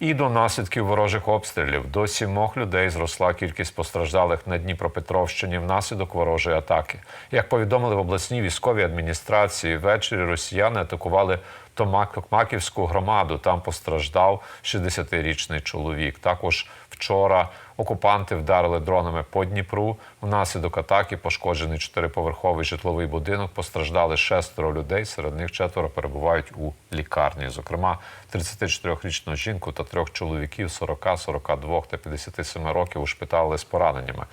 І до наслідків ворожих обстрілів до сімох людей зросла кількість постраждалих на Дніпропетровщині внаслідок ворожої атаки. Як повідомили в обласній військовій адміністрації, ввечері росіяни атакували Токмаківську громаду. Там постраждав 60-річний чоловік. Також вчора окупанти вдарили дронами по Дніпру. Внаслідок атаки пошкоджений чотириповерховий житловий будинок. Постраждали шестеро людей. Серед них четверо перебувають у лікарні. Зокрема, 34-річну жінку та трьох чоловіків 40, 42 та 57 років ушпиталили з пораненнями.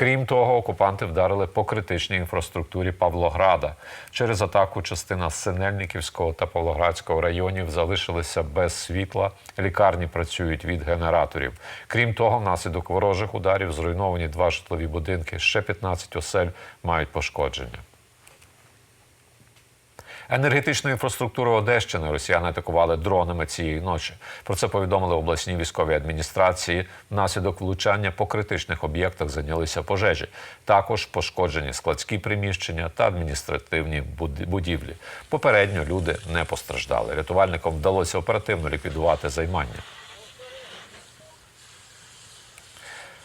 Крім того, окупанти вдарили по критичній інфраструктурі Павлограда. Через атаку частина Синельниківського та Павлоградського районів залишилися без світла. Лікарні працюють від генераторів. Крім того, внаслідок ворожих ударів зруйновані два житлові будинки. Ще 15 осель мають пошкодження. Енергетичну інфраструктуру Одещини росіяни атакували дронами цієї ночі. Про це повідомили обласній військовій адміністрації. Внаслідок влучання по критичних об'єктах зайнялися пожежі. Також пошкоджені складські приміщення та адміністративні будівлі. Попередньо люди не постраждали. Рятувальникам вдалося оперативно ліквідувати займання.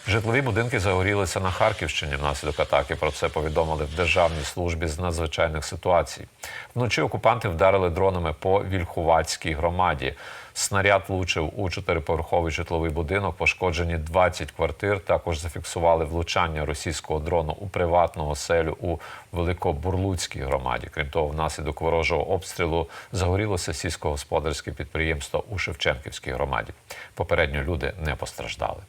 Житлові будинки загорілися на Харківщині внаслідок атаки. Про це повідомили в Державній службі з надзвичайних ситуацій. Вночі окупанти вдарили дронами по Вільхуватській громаді. Снаряд влучив у чотириповерховий житловий будинок. Пошкоджені 20 квартир. Також зафіксували влучання російського дрону у приватну оселю у Великобурлуцькій громаді. Крім того, внаслідок ворожого обстрілу загорілося сільськогосподарське підприємство у Шевченківській громаді. Попередньо люди не постраждали.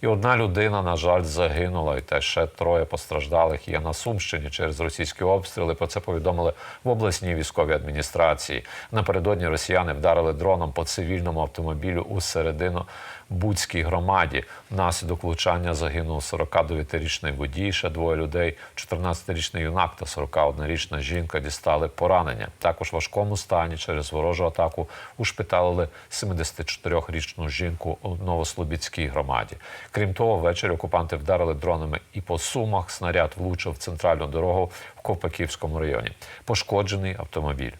І одна людина, на жаль, загинула, і те ще троє постраждалих є на Сумщині через російські обстріли. Про це повідомили в обласній військовій адміністрації. Напередодні росіяни вдарили дроном по цивільному автомобілю у середину Буцькій громаді. Внаслідок влучання загинув 49-річний водій, ще двоє людей, 14-річний юнак та 41-річна жінка дістали поранення. Також в важкому стані через ворожу атаку ушпиталили 74-річну жінку у Новослобідській громаді. Крім того, ввечері окупанти вдарили дронами і по сумах. Снаряд влучив в центральну дорогу в Ковпаківському районі. Пошкоджений автомобіль.